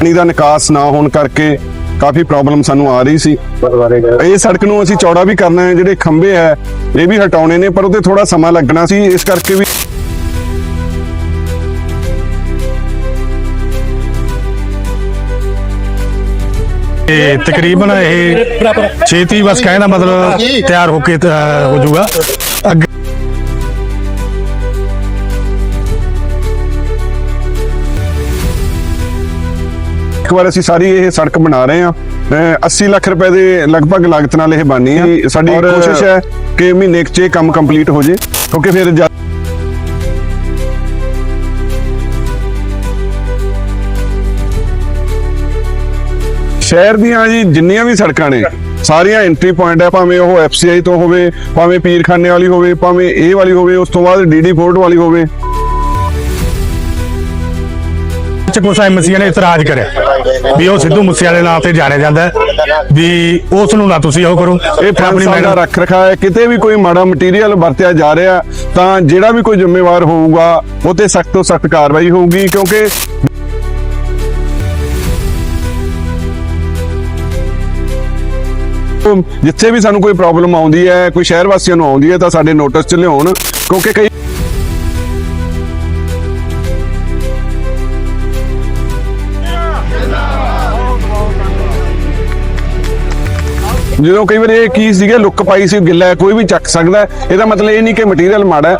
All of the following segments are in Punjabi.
ਪਾਣੀ ਦਾ ਨਿਕਾਸ ਨਾ ਹੋਣ ਕਰਕੇ ਕਾਫੀ ਪ੍ਰੋਬਲਮ ਸਾਨੂੰ ਆ ਰਹੀ ਸੀ। ਇਹ ਸੜਕ ਨੂੰ ਅਸੀਂ ਚੌੜਾ ਵੀ ਕਰਨਾ ਹੈ ਜਿਹੜੇ ਖੰਭੇ ਹੈ ਇਹ ਵੀ ਹਟਾਉਣੇ ਨੇ ਪਰ ਉਹਤੇ ਥੋੜਾ ਸਮਾਂ ਲੱਗਣਾ ਸੀ ਇਸ ਕਰਕੇ ਵੀ ਤੇ ਤਕਰੀਬਨ ਇਹ ਛੇਤੀ ਬਸ ਕਹਿਣ ਦਾ ਮਤਲਬ ਤਿਆਰ ਹੋ ਕੇ ਅ, ਹੋ ਜਾਊਗਾ। ਇੱਕ ਵਾਰ ਅਸੀਂ ਸਾਰੀ ਇਹ ਸੜਕ ਬਣਾ ਰਹੇ ਹਾਂ। ਅਹ 80 ਲੱਖ ਰੁਪਏ ਦੇ ਲਗਭਗ ਲਾਗਤ ਨਾਲ ਇਹ ਬਣੀ ਹੈ। ਸਾਡੀ ਕੋਸ਼ਿਸ਼ ਹੈ ਕਿ ਮਹੀਨੇ 'ਚ ਇਹ ਕੰਮ ਕੰਪਲੀਟ ਹੋ ਜੇ। ਕਿਉਂਕਿ ਫਿਰ ਸ਼ਹਿਰ ਦੀਆਂ ਜੀ ਜਿੰਨੀਆਂ ਵੀ ਸੜਕਾਂ ਨੇ ਸਾਰੀਆਂ ਐਂਟਰੀ ਪੁਆਇੰਟ ਹੈ। ਭਾਵੇਂ ਉਹ ਐਫਸੀਆਈ ਤੋਂ ਹੋਵੇ ਭਾਵੇਂ ਪੀਰਖਾਨੇ ਵਾਲੀ ਹੋਵੇ ਭਾਵੇਂ ਇਹ ਵਾਲੀ ਹੋਵੇ ਉਸ ਤੋਂ ਬਾਅਦ ਡੀਡੀ ਫੋਰਟ ਵਾਲੀ ਹੋਵੇ। ਚ ਕੁਛ ਐਮਸੀਆਂ ਨੇ ਇਤਰਾਜ਼ ਕਰਿਆ। ਵੀ ਉਹ ਸਿੱਧੂ ਮੂਸੇ ਵਾਲੇ ਨਾਂ ਤੇ ਜਾਣਿਆ ਜਾਂਦਾ ਹੈ, ਵੀ ਉਸ ਨੂੰ ਨਾ ਤੁਸੀਂ ਉਹ ਕਰੋ। ਇਹ ਆਪਣੀ ਦਾ ਰੱਖ ਰਖਾ ਹੈ। ਕਿਤੇ ਵੀ ਕੋਈ ਮਾੜਾ ਮਟੀਰੀਅਲ ਵਰਤਿਆ ਜਾ ਰਿਹਾ ਤਾਂ ਜਿਹੜਾ ਵੀ ਕੋਈ ਜ਼ਿੰਮੇਵਾਰ ਹੋਊਗਾ ਉਹ ਤੇ ਸਖਤ ਤੋਂ ਸਖਤ ਕਾਰਵਾਈ ਹੋਊਗੀ ਕਿਉਂਕਿ ਜਿੱਥੇ ਵੀ ਸਾਨੂੰ ਕੋਈ ਪ੍ਰੋਬਲਮ ਆਉਂਦੀ ਹੈ ਕੋਈ ਸ਼ਹਿਰ ਵਾਸੀਆਂ ਨੂੰ ਆਉਂਦੀ ਹੈ ਤਾਂ ਸਾਡੇ ਨੋਟਿਸ 'ਚ ਲਿਆਉਣ ਕਿਉਂਕਿ ਕਈ ਜਦੋਂ ਕਈ ਵਾਰ ਇਹ ਕੀ ਸੀਗਾ ਲੁੱਕ ਪਾਈ ਸੀ, ਗਿੱਲਾ, ਕੋਈ ਵੀ ਚੱਕ ਸਕਦਾ ਇਹਦਾ ਮਤਲਬ ਇਹ ਨਹੀਂ ਕਿ ਮਟੀਰੀਅਲ ਮਾੜਾ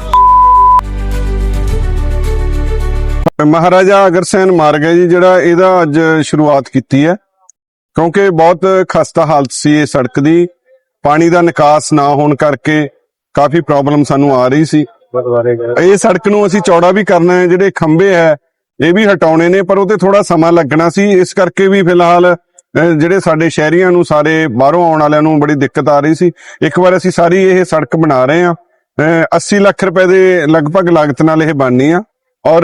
ਮਹਾਰਾਜਾ ਅਗਰਸੈਨ ਮਾਰਗ ਹੈ ਜੀ, ਜਿਹੜਾ ਇਹਦਾ ਅੱਜ ਸ਼ੁਰੂਆਤ ਕੀਤੀ ਹੈ, ਕਿਉਂਕਿ ਬਹੁਤ ਖਸਤਾ ਹਾਲਤ ਸੀ ਇਹ ਸੜਕ ਦੀ, ਪਾਣੀ ਦਾ ਨਿਕਾਸ ਨਾ ਹੋਣ ਕਰਕੇ ਕਾਫੀ ਪ੍ਰੋਬਲਮ ਸਾਨੂੰ ਆ ਰਹੀ ਸੀ। ਇਹ ਸੜਕ ਨੂੰ ਅਸੀਂ ਚੌੜਾ ਵੀ ਕਰਨਾ ਹੈ, ਜਿਹੜੇ ਖੰਭੇ ਹੈ, ਇਹ ਵੀ ਹਟਾਉਣੇ ਨੇ, ਪਰ ਉਹਤੇ ਥੋੜਾ ਸਮਾਂ ਲੱਗਣਾ ਸੀ, ਇਸ ਕਰਕੇ ਵੀ ਫਿਲਹਾਲ ਜਿਹੜੇ ਸਾਡੇ ਸ਼ਹਿਰੀਆਂ ਨੂੰ ਸਾਰੇ ਬਾਹਰੋਂ ਆਉਣ ਵਾਲਿਆਂ ਨੂੰ ਬੜੀ ਦਿੱਕਤ ਆ ਰਹੀ ਸੀ। ਇੱਕ ਵਾਰ ਅਸੀਂ ਸਾਰੀ ਇਹ ਸੜਕ ਬਣਾ ਰਹੇ ਹਾਂ। ਅਹ, 80 ਲੱਖ ਰੁਪਏ ਦੇ ਲਗਭਗ ਲਾਗਤ ਨਾਲ ਇਹ ਬਣਨੀ ਆ। ਔਰ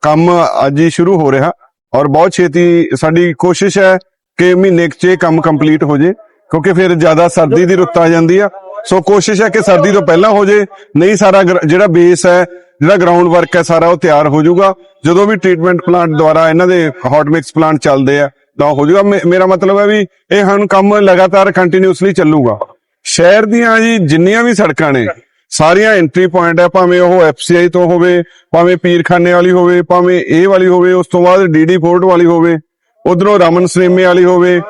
ਕੰਮ ਅੱਜ ਹੀ ਸ਼ੁਰੂ ਹੋ ਰਿਹਾ। ਔਰ ਬਹੁਤ ਛੇਤੀ ਸਾਡੀ ਕੋਸ਼ਿਸ਼ ਹੈ ਕਿ ਮਹੀਨੇ 'ਚ ਇਹ ਕੰਮ ਕੰਪਲੀਟ ਹੋ ਜੇ ਕਿਉਂਕਿ ਫਿਰ ਜ਼ਿਆਦਾ ਸਰਦੀ ਦੀ ਰੁੱਤ ਆ ਜਾਂਦੀ ਆ। ਸੋ ਕੋਸ਼ਿਸ਼ ਹੈ ਕਿ ਸਰਦੀ ਤੋਂ ਪਹਿਲਾਂ ਹੋ ਜੇ। ਨਹੀਂ ਸਾਰਾ ਗਰ- ਜਿਹੜਾ ਬੇਸ ਹੈ ਜਿਹੜਾ ਗਰਾਊਂਡ ਵਰਕ ਹੈ ਸਾਰਾ ਉਹ ਤਿਆਰ ਹੋ ਜਾਊਗਾ। ਜਦੋਂ ਵੀ ਟ੍ਰੀਟਮੈਂਟ ਪਲਾਂਟ ਦੁਆਰਾ ਇਹਨਾਂ ਦੇ ਹੌਟ ਮਿਕਸ ਪਲਾਂਟ ਚੱਲਦੇ ਆ ਤਾਂ ਹੋ ਜਾਊਗਾ। ਮੇ- ਮੇਰਾ ਮਤਲਬ ਹੈ ਵੀ ਇਹ ਹੁਣ ਕੰਮ ਲਗਾਤਾਰ ਕੰਟੀਨਿਊਸਲੀ ਚੱਲੂਗਾ। ਸ਼ਹਿਰ ਦੀਆਂ ਜੀ ਜਿੰਨੀਆਂ ਵੀ ਸੜਕਾਂ ਨੇ, ਸਾਰੀਆਂ ਐਂਟਰੀ ਪੁਆਇੰਟ ਹੈ, ਭਾਵੇਂ ਉਹ ਐਫਸੀਆਈ ਤੋਂ ਹੋਵੇ, ਭਾਵੇਂ ਪੀਰਖਾਨੇ ਵਾਲੀ ਹੋਵੇ, ਭਾਵੇਂ ਇਹ ਵਾਲੀ ਹੋਵੇ, ਉਸ ਤੋਂ ਬਾਅਦ ਡੀਡੀ ਫੋਰਟ ਵਾਲੀ ਹੋਵੇ, ਉਧਰੋਂ ਰਮਨ ਸਿਨੇਮੇ ਵਾਲੀ ਹੋਵੇ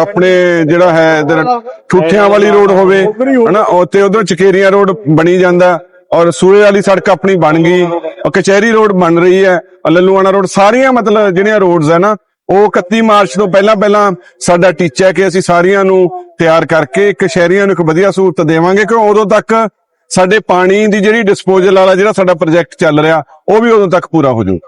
ਆਪਣੇ ਜਿਹੜਾ ਹੈ ਇਧਰ ਠੁੱਠਿਆਂ ਵਾਲੀ ਰੋਡ ਹੋਵੇ, ਹਨਾ ਉੱਤੇ ਉਧਰ ਚਕੇਰੀਆਂ ਰੋਡ ਬਣੀ ਜਾਂਦਾ, ਔਰ ਸੂਰੇ ਵਾਲੀ ਸੜਕ ਆਪਣੀ ਬਣ ਗਈ ਕਚਹਿਰੀ ਰੋਡ ਬਣ ਰਹੀ ਹੈ ਲੱਲੂਆਣਾ ਰੋਡ ਸਾਰੀਆਂ ਮਤਲਬ ਜਿਹੜੀਆਂ ਰੋਡਸ ਹੈ ਨਾ ਉਹ 31 ਮਾਰਚ ਤੋਂ ਪਹਿਲਾਂ ਪਹਿਲਾਂ ਸਾਡਾ ਟੀਚਾ ਹੈ ਕਿ ਅਸੀਂ ਸਾਰੀਆਂ ਨੂੰ ਤਿਆਰ ਕਰਕੇ ਇੱਕ ਸ਼ਹਿਰੀਆਂ ਨੂੰ ਇੱਕ ਵਧੀਆ ਸਹੂਲਤ ਦੇਵਾਂਗੇ ਕਿ ਉਦੋਂ ਤੱਕ ਸਾਡੇ ਪਾਣੀ ਦੀ ਜਿਹੜੀ ਡਿਸਪੋਜ਼ਲ ਵਾਲਾ ਜਿਹੜਾ ਸਾਡਾ ਪ੍ਰੋਜੈਕਟ ਚੱਲ ਰਿਹਾ ਉਹ ਵੀ ਉਦੋਂ ਤੱਕ ਪੂਰਾ ਹੋ ਜਾਊ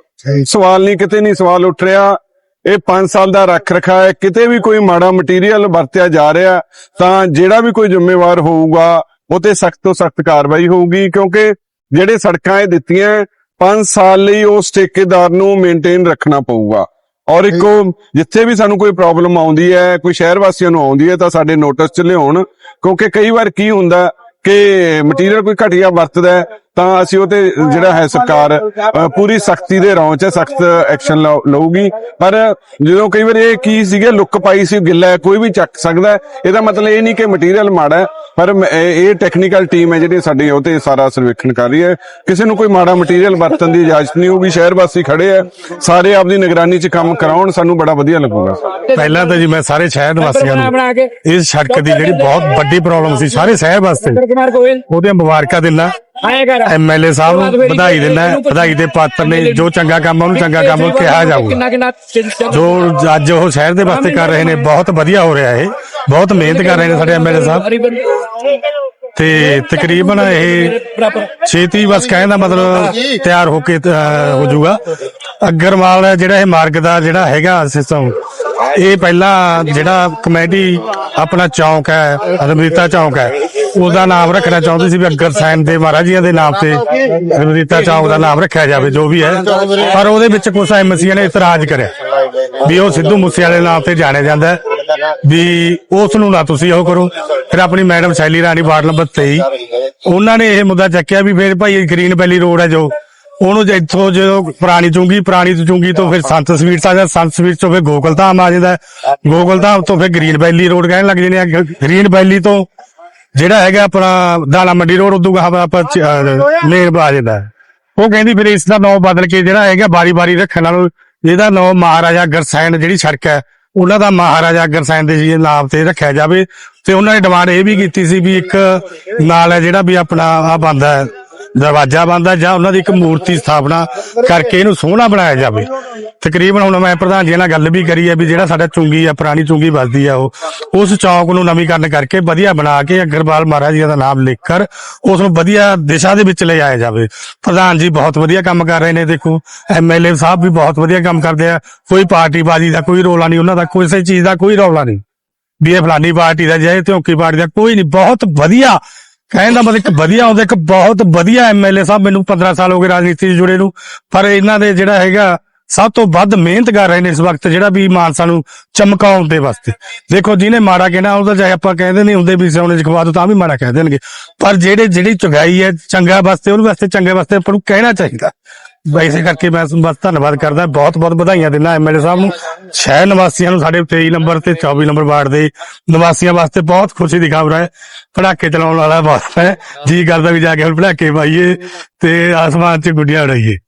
ਸਵਾਲ ਨਹੀਂ ਕਿਤੇ ਨਹੀਂ ਸਵਾਲ ਉੱਠ ਰਿਹਾ। ਇਹ 5 ਸਾਲ ਦਾ ਰੱਖ ਰਖਾ ਹੈ ਕਿਤੇ ਵੀ ਕੋਈ ਮਾੜਾ ਮਟੀਰੀਅਲ ਵਰਤਿਆ ਜਾ ਰਿਹਾ ਤਾਂ ਜਿਹੜਾ ਵੀ ਕੋਈ ਜ਼ਿੰਮੇਵਾਰ ਹੋਊਗਾ ਉਹ ਤੇ ਸਖਤ ਤੋਂ ਸਖਤ ਕਾਰਵਾਈ ਹੋਊਗੀ ਕਿਉਂਕਿ ਜਿਹੜੇ ਸੜਕਾਂ ਇਹ ਦਿੱਤੀਆਂ 5 ਸਾਲ ਲਈ ਉਸ ਠੇਕੇਦਾਰ ਨੂੰ ਮੇਨਟੇਨ ਰੱਖਣਾ ਪਊਗਾ। ਔਰ ਇੱਕੋ ਜਿੱਥੇ ਵੀ ਸਾਨੂੰ ਕੋਈ ਪ੍ਰੋਬਲਮ ਆਉਂਦੀ ਹੈ, ਕੋਈ ਸ਼ਹਿਰ ਵਾਸੀਆਂ ਨੂੰ ਆਉਂਦੀ ਹੈ ਤਾਂ ਸਾਡੇ ਨੋਟਿਸ 'ਚ ਲਿਆਉਣ। ਕਿਉਂਕਿ ਕਈ ਵਾਰ ਕੀ ਹੁੰਦਾ ਕਿ ਮਟੀਰੀਅਲ ਕੋਈ ਘਟੀਆ ਵਰਤਦਾ ਤਾਂ ਅਸੀਂ ਉਹ ਤੇ ਜਿਹੜਾ ਹੈ ਸਰਕਾਰ ਪੂਰੀ ਸਖਤੀ ਦੇ ਰੌਂ 'ਚ ਸਖਤ ਐਕਸ਼ਨ ਲਊਗੀ। ਪਰ ਜਦੋਂ ਕਈ ਵਾਰ ਇਹ ਕੀ ਸੀਗੇ, ਲੁੱਕ ਪਾਈ ਸੀ ਗਿੱਲਾ ਕੋਈ ਵੀ ਚੱਕ ਸਕਦਾ ਇਹਦਾ ਮਤਲਬ ਇਹ ਨਹੀਂ ਕਿ ਮਟੀਰੀਅਲ ਮਾੜਾ ਪਰ ਮ- ਇਹ ਇਹ ਟੈਕਨੀਕਲ ਟੀਮ ਹੈ ਜਿਹੜੀ ਸਾਡੀ ਉਹ ਤੇ ਸਾਰਾ ਸਰਵੇਖਣ ਕਰ ਰਹੀ ਹੈ। ਕਿਸੇ ਨੂੰ ਕੋਈ ਮਾੜਾ ਮਟੀਰੀਅਲ ਵਰਤਣ ਦੀ ਇਜਾਜ਼ਤ ਨਹੀਂ ਹੋਊਗੀ। ਸ਼ਹਿਰ ਵਾਸੀ ਖੜੇ ਆ। ਸਾਰੇ ਆਪਦੀ ਨਿਗਰਾਨੀ 'ਚ ਕੰਮ ਕਰਾਉਣ ਸਾਨੂੰ ਬੜਾ ਵਧੀਆ ਲੱਗੂਗਾ। ਪਹਿਲਾਂ ਤਾਂ ਜੀ ਮੈਂ ਸਾਰੇ ਸ਼ਹਿਰ ਨਿਵਾਸੀਆਂ ਨੂੰ ਇਸ ਸੜਕ ਦੀ ਜਿਹੜੀ ਬਹੁਤ ਵੱਡੀ ਪ੍ਰੋਬਲਮ ਸੀ। ਸਾਰੇ ਸ਼ਹਿਰ ਵਾਸਤੇ ਉਹਦੀਆਂ ਮੁਬਾਰਕਾਂ ਦਿੰਦਾ। ਐਮਐਲਏ ਸਾਹਿਬ ਨੂੰ ਵਧਾਈ ਦਿੰਦਾ ਵਧਾਈ ਦੇ ਪਾਤਰ ਨੇ ਜੋ ਚੰਗਾ ਕੰਮ ਉਹਨੂੰ ਚੰਗਾ ਕੰਮ ਕਿਹਾ ਜਾਊਗਾ। ਕਿੰਨਾ ਕਿੰਨਾ ਜੋ ਅੱਜ ਉਹ ਸ਼ਹਿਰ ਦੇ ਵਾਸਤੇ ਕਰ ਰਹੇ ਨੇ ਬਹੁਤ ਵਧੀਆ ਹੋ ਰਿਹਾ ਇਹ ਬਹੁਤ ਮਿਹਨਤ ਕਰ ਰਹੇ ਨੇ ਸਾਡੇ ਐਮਐਲਏ ਸਾਹਿਬ। ਤੇ ਤਕਰੀਬਨ ਇਹ ਛੇਤੀ ਬਸ ਕਹਿਣ ਦਾ ਮਤਲਬ ਤਿਆਰ ਹੋ ਕੇ ਅ, ਹੋ ਜਾਊਗਾ। ਅਗਰਵਾਲ ਜਿਹੜਾ ਇਹ ਮਾਰਗ ਦਾ ਜਿਹੜਾ ਹੈਗਾ ਸਿਸਟਮ ਇਹ ਪਹਿਲਾਂ ਜਿਹੜਾ ਕਮੇਟੀ ਆਪਣਾ ਚੌਂਕ ਹੈ ਰਮਰੀਤਾ ਚੌਂਕ ਹੈ ਉਹਦਾ ਨਾਮ ਰੱਖਣਾ ਚਾਹੁੰਦੇ ਸੀ ਵੀ ਅਗਰ ਦੇ ਮਹਾਰਾਜ ਦੇ ਨਾਮ ਤੇ ਰਮਰੀਤਾ ਚੌਂਕ ਦਾ ਨਾਮ ਰੱਖਿਆ ਜਾਵੇ ਜੋ ਵੀ ਹੈ। ਪਰ ਉਹਦੇ ਵਿੱਚ ਕੁਝ ਐਮਸੀਆਂ ਨੇ ਇਤਰਾਜ਼ ਕਰਿਆ ਵੀ ਉਹ ਸਿੱਧੂ ਮੂਸੇ ਵਾਲੇ ਨਾਮ ਤੇ ਜਾਣਿਆ ਜਾਂਦਾ ਹੈ, ਵੀ ਉਸ ਨੂੰ ਨਾ ਤੁਸੀਂ ਉਹ ਕਰੋ। ਫਿਰ ਆਪਣੀ ਮੈਡਮ ਸ਼ੈਲੀ ਰਾਣੀ ਵਾਰਡ ਨੰਬਰ 23 ਉਹਨਾਂ ਨੇ ਇਹ ਮੁੱਦਾ ਚੱਕਿਆ ਵੀ ਫਿਰ ਭਾਈ ਗ੍ਰੀਨ ਵੈਲੀ ਰੋਡ ਹੈ ਜੋ ਉਹਨੂੰ ਜੇ ਇੱਥੋਂ ਜਦੋਂ ਪੁਰਾਣੀ ਚੁੰਗੀ ਪੁਰਾਣੀ ਚੁੰਗੀ ਤੋਂ ਫਿਰ ਸੰਤ ਸਵੀਟਸ ਆ ਜਾਂਦਾ ਸੰਤ ਸਵੀਟਸ ਤੋਂ ਫਿਰ ਗੋਕਲ ਧਾਮ ਆ ਜਾਂਦਾ। ਹੈ। ਧਾਮ ਤੋਂ ਫਿਰ ਗ੍ਰੀਨ ਵੈਲੀ ਰੋਡ ਕਹਿਣ ਲੱਗ ਜਾਂਦੇ ਆ। ਗ੍ਰੀਨ ਵੈਲੀ ਤੋਂ ਜਿਹੜਾ ਹੈਗਾ ਆਪਣਾ ਦਾਣਾ ਮੰਡੀ ਰੋਡ, ਉਦੋਂ ਗਾਹ ਆਪਾਂ ਮੇਨ ਆ ਜਾਂਦਾ ਉਹ ਕਹਿੰਦੀ ਫਿਰ ਇਸ ਦਾ ਨਾਮ ਬਦਲ ਕੇ ਜਿਹੜਾ ਹੈਗਾ ਬਾਰੀ-ਬਾਰੀ ਰੱਖਣ ਨਾਲ ਇਹਦਾ ਨਾਮ ਮਹਾਰਾਜਾ ਗਰਸੈਨ ਜਿਹੜੀ ਸੜਕ ਹੈ, ਉਹਨਾਂ ਦਾ ਮਹਾਰਾਜਾ ਗਰਸੈਨ ਦੇ ਜੀ ਨਾਮ ਤੇ ਰੱਖਿਆ ਜਾਵੇ। ਤੇ ਉਹਨਾਂ ਨੇ ਡਿਮਾਂਡ ਇਹ ਵੀ ਕੀਤੀ ਸੀ ਵੀ ਇੱਕ ਨਾਲ ਹੈ ਜਿਹੜਾ ਵੀ ਆਪਣਾ ਆ ਬੰਦਾ ਹੈ। ਦਰਵਾਜ਼ਾ ਬੰਦਾ ਜਾਂ ਉਹਨਾਂ ਦੀ ਇੱਕ ਮੂਰਤੀ ਸਥਾਪਨਾ ਕਰਕੇ ਇਹਨੂੰ ਸੋਹਣਾ ਬਣਾਇਆ ਜਾਵੇ। ਤਕਰੀਬਨ ਹੁਣ ਮੈਂ ਪ੍ਰਧਾਨ ਜੀ ਨਾਲ ਗੱਲ ਵੀ ਕਰੀ ਹੈ ਵੀ ਜਿਹੜਾ ਸਾਡਾ ਚੁੰਗੀ ਆ, ਪੁਰਾਣੀ ਚੁੰਗੀ ਵੱਜਦੀ ਆ ਉਹ, ਉਸ ਚੌਕ ਨੂੰ ਨਵੀਕਰਨ ਕਰਕੇ ਵਧੀਆ ਬਣਾ ਕੇ ਅਗਰਵਾਲ ਮਹਾਰਾਜ ਜੀ ਦਾ ਨਾਮ ਲਿਖ ਕਰ ਉਸ ਨੂੰ ਵਧੀਆ ਦਿਸ਼ਾ ਦੇ ਵਿੱਚ ਲੈ ਜਾਇਆ ਜਾਵੇ। ਪ੍ਰਧਾਨ ਜੀ ਬਹੁਤ ਵਧੀਆ ਕੰਮ ਕਰ ਰਹੇ ਨੇ, ਦੇਖੋ ਐਮਐਲਏ ਸਾਹਿਬ ਵੀ ਬਹੁਤ ਵਧੀਆ ਕੰਮ ਕਰਦੇ ਆ। ਕੋਈ ਪਾਰਟੀ ਬਾਜੀ ਦਾ ਕੋਈ ਰੋਲਾ ਨਹੀਂ, ਉਹਨਾਂ ਦਾ ਕਿਸੇ ਚੀਜ਼ ਦਾ ਕੋਈ ਰੌਲਾ ਨਹੀਂ। ਵੀ ਇਹ ਫਲਾਨੀ ਪਾਰਟੀ ਦਾ, ਜੇ ਧਿਉਂਕੀ ਪਾਰਟੀ ਦਾ ਕੋਈ ਨਹੀਂ, ਬਹੁਤ ਵਧੀਆ ਕਹਿਣ ਦਾ ਮਤਲਬ ਇੱਕ ਵਧੀਆ ਹੁੰਦਾ, ਇੱਕ ਬਹੁਤ ਵਧੀਆ ਐਮਐਲਏ ਸਾਹਿਬ ਮੈਨੂੰ 15 ਸਾਲ ਹੋ ਗਏ ਰਾਜਨੀਤੀ 'ਚ ਜੁੜੇ ਨੂੰ। ਪਰ ਇਹਨਾਂ ਦੇ ਜਿਹੜਾ ਹੈਗਾ, ਸਭ ਤੋਂ ਵੱਧ ਮਿਹਨਤ ਕਰ ਰਹੇ ਨੇ ਇਸ ਵਕਤ ਜਿਹੜਾ ਵੀ ਮਾਨਸਾ ਨੂੰ ਚਮਕਾਉਣ ਦੇ ਵਾਸਤੇ। ਦੇਖੋ, ਜਿਹਨੇ ਮਾੜਾ ਕਹਿਣਾ, ਉਹਦਾ ਚਾਹੇ ਆਪਾਂ ਕਹਿੰਦੇ ਨਹੀਂ ਹੁੰਦੇ ਵੀ ਸੋਨੇ ਚ ਖਵਾ ਦੋ ਤਾਂ ਵੀ ਮਾੜਾ ਕਹਿ ਦੇਣਗੇ। ਪਰ ਜਿਹੜੇ, ਜਿਹੜੀ ਚੁਗਾਈ ਹੈ, ਚੰਗਾ ਵਾਸਤੇ ਉਹਨੂੰ ਵਾਸਤੇ ਚੰਗੇ ਵਾਸਤੇ ਆਪਾਂ ਨੂੰ ਕਹਿਣਾ ਚਾਹੀਦਾ। ਵੈਸੇ ਕਰਕੇ ਮੈਂ ਬਸ ਧੰਨਵਾਦ ਕਰਦਾ। ਬਹੁਤ ਬਹੁਤ ਵਧਾਈਆਂ ਦਿੰਦਾ ਐਮਐਲਏ ਸਾਹਿਬ ਨੂੰ। ਸ਼ਹਿਰ ਨਿਵਾਸੀਆਂ ਨੂੰ ਸਾਡੇ 23 ਨੰਬਰ ਤੇ 24 ਨੰਬਰ ਵਾਰਡ ਦੇ ਨਿਵਾਸੀਆਂ ਵਾਸਤੇ ਬਹੁਤ ਖੁਸ਼ੀ ਦੀ ਖਬਰ ਹੈ। ਪੜਾਕੇ ਚਲਾਉਣ ਵਾਲਾ ਬਹੁਤ ਹੈ। ਜੀ ਕਰਦਾ ਵੀ ਜਾ ਕੇ ਹੁਣ ਪੜਾਕੇ ਪਾਈਏ ਤੇ ਆਸਮਾਨ 'ਚ ਗੁੱਡੀਆਂ ਉਡਾਈਏ।